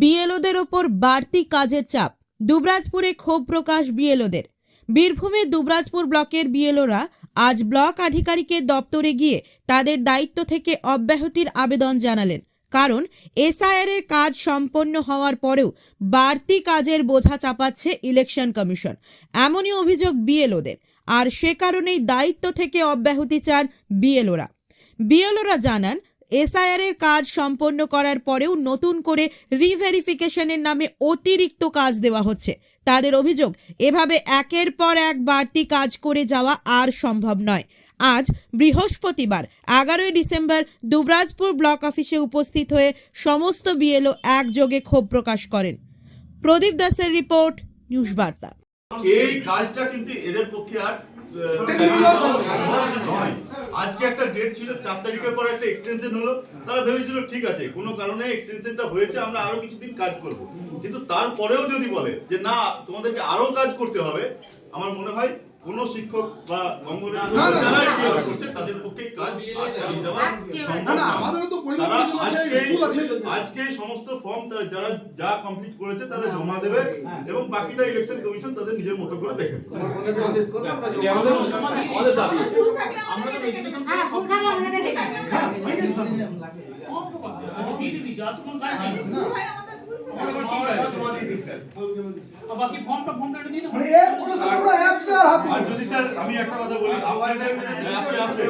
বিএলওদের ওপর বাড়তি কাজের চাপ। দুবরাজপুরে ক্ষোভ প্রকাশ বিএলওদের। বীরভূমে দুবরাজপুর ব্লকের বিএলওরা আজ ব্লক আধিকারিকের দপ্তরে গিয়ে তাদের দায়িত্ব থেকে অব্যাহতির আবেদন জানালেন। কারণ এসআইআর এর কাজ সম্পন্ন হওয়ার পরেও বাড়তি কাজের বোঝা চাপাচ্ছে ইলেকশন কমিশন। এমনই অভিযোগ বিএলওদের। আর সে কারণেই দায়িত্ব থেকে অব্যাহতি চান বিএলওরা। বিএলওরা জানান এসআইআর এর কাজ সম্পন্ন করার পরেও নতুন করে রিভেরিফিকেশনের নামে অতিরিক্ত কাজ দেওয়া হচ্ছে। তাদের অভিযোগ এভাবে একের পর এক বাড়তি কাজ করে যাওয়া আর সম্ভব নয়। আজ বৃহস্পতিবার এগারোই ডিসেম্বর দুবরাজপুর ব্লক অফিসে উপস্থিত হয়ে সমস্ত বিএলও একযোগে ক্ষোভ প্রকাশ করেন। প্রদীপ দাসের রিপোর্ট নিউজ বার্তা। এই কাজটা কিন্তু এদের পক্ষে আর নয়। আজকে একটা ডেট ছিল চার তারিখের পর একটা এক্সটেনশন হলো। তারা ভেবেছিল ঠিক আছে কোনো কারণে এক্সটেনশনটা হয়েছে আমরা আরও কিছুদিন কাজ করব। কিন্তু তারপরেও যদি বলে যে না তোমাদেরকে আরও কাজ করতে হবে আমার মনে হয় কোন শিক্ষক বা অঙ্গনওয়াড়ি যারা বিএলও করছে তাদের পক্ষে কাজ আর চালিয়ে দেওয়া সম্ভব না, আজকে আজকে সমস্ত ফর্ম তারা যারা যা কমপ্লিট করেছে তারা জমা দেবে এবং বাকিটা ইলেকশন কমিশন তাদের নিজের মতো করে দেখে। হ্যাঁ, আর যদি স্যার আমি একটা কথা বলি আপনাদের আস্তে আস্তে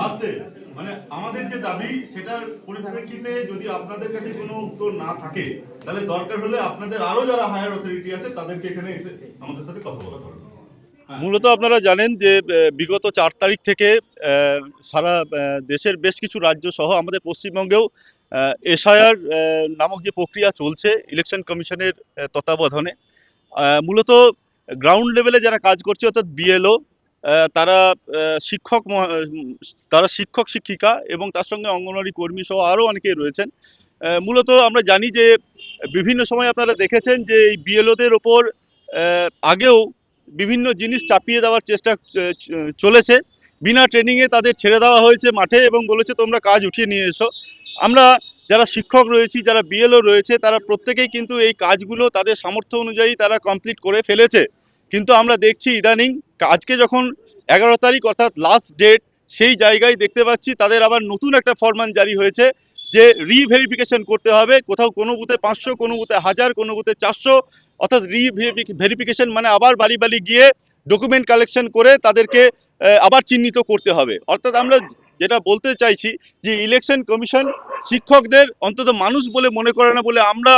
আস্তে। মানে আমাদের যে দাবি, সেটার পরিপ্রেক্ষিতে যদি আপনাদের কাছে কোনো উত্তর না থাকে, তাহলে দরকার হলে আপনাদের আরও যারা হায়ার অথরিটি আছে, তাদেরকে এখানে এসে আমাদের সাথে কথা বলা করেন। মূলত আপনারা জানেন যে বিগত চার তারিখ থেকে সারা দেশের বেশ কিছু রাজ্য সহ আমাদের পশ্চিমবঙ্গেও এসআইআর নামক যে প্রক্রিয়া চলছে ইলেকশন কমিশনের তত্ত্বাবধানে মূলত গ্রাউন্ড লেভেলে যারা কাজ করছে, অর্থাৎ বিএলও তারা শিক্ষক তারা শিক্ষক শিক্ষিকা এবং তার সঙ্গে অঙ্গনওয়াড়ি কর্মী সহ আরও অনেকেই রয়েছেন। মূলত আমরা জানি যে বিভিন্ন সময় আপনারা দেখেছেন যে এই বিএলওদের ওপর আগেও বিভিন্ন জিনিস চাপিয়ে দেওয়ার চেষ্টা চলেছে। বিনা ট্রেনিংয়ে তাদের ছেড়ে দেওয়া হয়েছে মাঠে এবং বলেছে, তোমরা কাজ উঠিয়ে নিয়ে এসো। আমরা যারা শিক্ষক রয়েছি, যারা বিএলও রয়েছে, তারা প্রত্যেকেই কিন্তু এই কাজগুলো তাদের সামর্থ্য অনুযায়ী তারা কমপ্লিট করে ফেলেছে। কিন্তু আমরা দেখছি ইদানিং, আজকে যখন এগারো তারিখ অর্থাৎ লাস্ট ডেট সেই জায়গায় দেখতে পাচ্ছি তাদের আবার নতুন একটা ফরমান জারি হয়েছে যে রিভেরিফিকেশন করতে হবে। কোথাও কোনো বুথে পাঁচশো, কোনো বুথে হাজার, কোনো বুথে চারশো, অর্থাৎ রিভেরিফিকেশন মানে আবার বাড়ি বাড়ি গিয়ে ডকুমেন্ট কালেকশন করে তাদেরকে আবার চিহ্নিত করতে হবে। অর্থাৎ আমরা যেটা বলতে চাইছি যে ইলেকশন কমিশন শিক্ষকদের অন্তত মানুষ বলে মনে করে না বলে আমরা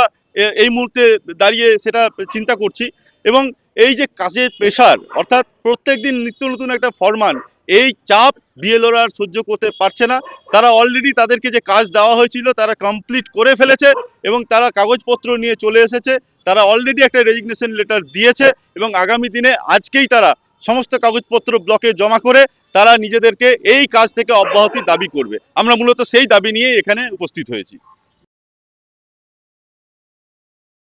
এই মুহূর্তে দাঁড়িয়ে সেটা চিন্তা করছি। এবং এই যে কাজের প্রেশার অর্থাৎ প্রত্যেক দিন নিত্য নতুন একটা ফরমান, এই চাপ বিএলওরা আর সহ্য করতে পারছে না। তারা অলরেডি তাদেরকে যে কাজ দেওয়া হয়েছিল, তারা কমপ্লিট করে ফেলেছে এবং তারা কাগজপত্র নিয়ে চলে এসেছে। তারা অলরেডি একটা রেজিগনেশন লেটার দিয়েছে এবং আগামী দিনে আজকেই তারা সমস্ত কাগজপত্র ব্লকে জমা করে তারা নিজেদেরকে এই কাজ থেকে অব্যাহতি দাবি করবে। আমরা মূলত সেই দাবি নিয়ে এখানে উপস্থিত হয়েছি।